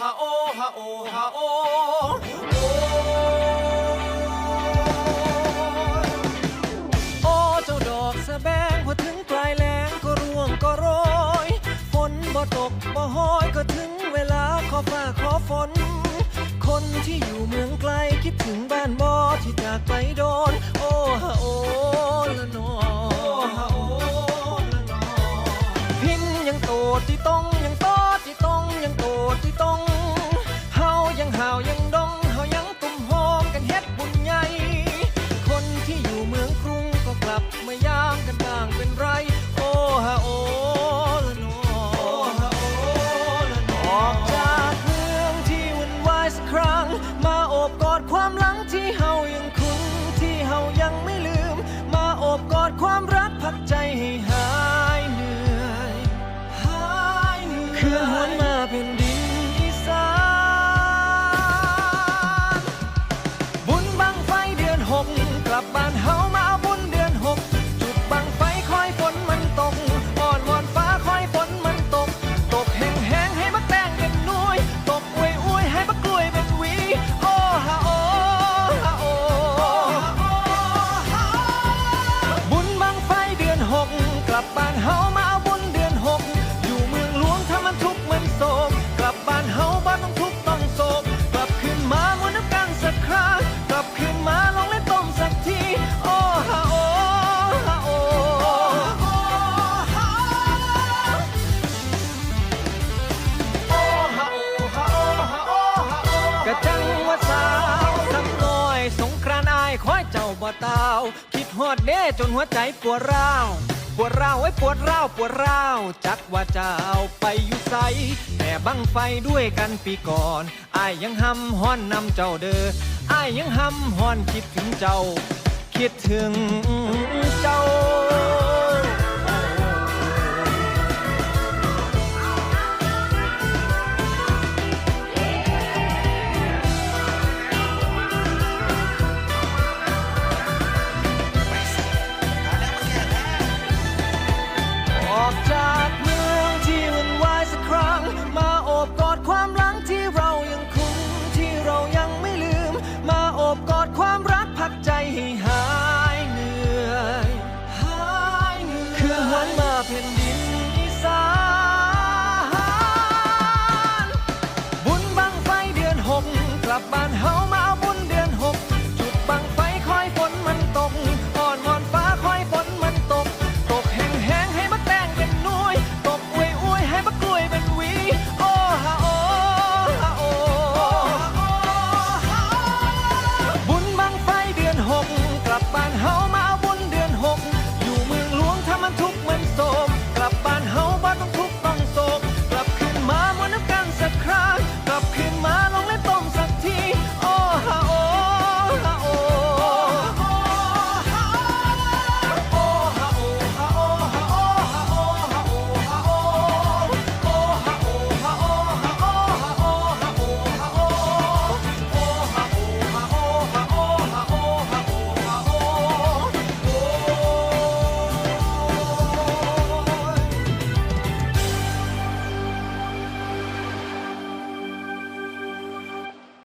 ฮาโอฮาโอฮาโอโอ้เจ้าดอกสะแบงพอถึงปลายแล้งก็ร่วงก็โรยฝนบ่ตกบ่ห้อยก็ถึงเวลาขอฟ้าขอฝน คนที่อยู่เมืองไกลคิดถึงบ้านบ่ที่จากไปโดน โอ้ฮาโอละนอฮาโอละนอพินยังโตที่ต้องยัง ที่เฮายังคุ้นที่เฮายังไม่ลืม มาโอบกอดความรักพักใจให้หายเหนื่อยหายเหนื่อย คอยเจ้าบ่ตาวคิดฮอดเด้จนหัวใจปวดร้าวปวดร้าวไอ้ปวดร้าวปวดร้าวจักว่าเจ้าไปอยู่ไสแต่บังไฟด้วยกันปีก่อนอายยังหำฮ้อนนำเจ้าเด้ออายยังหำฮ้อนคิดถึงเจ้า คิดถึงเจ้า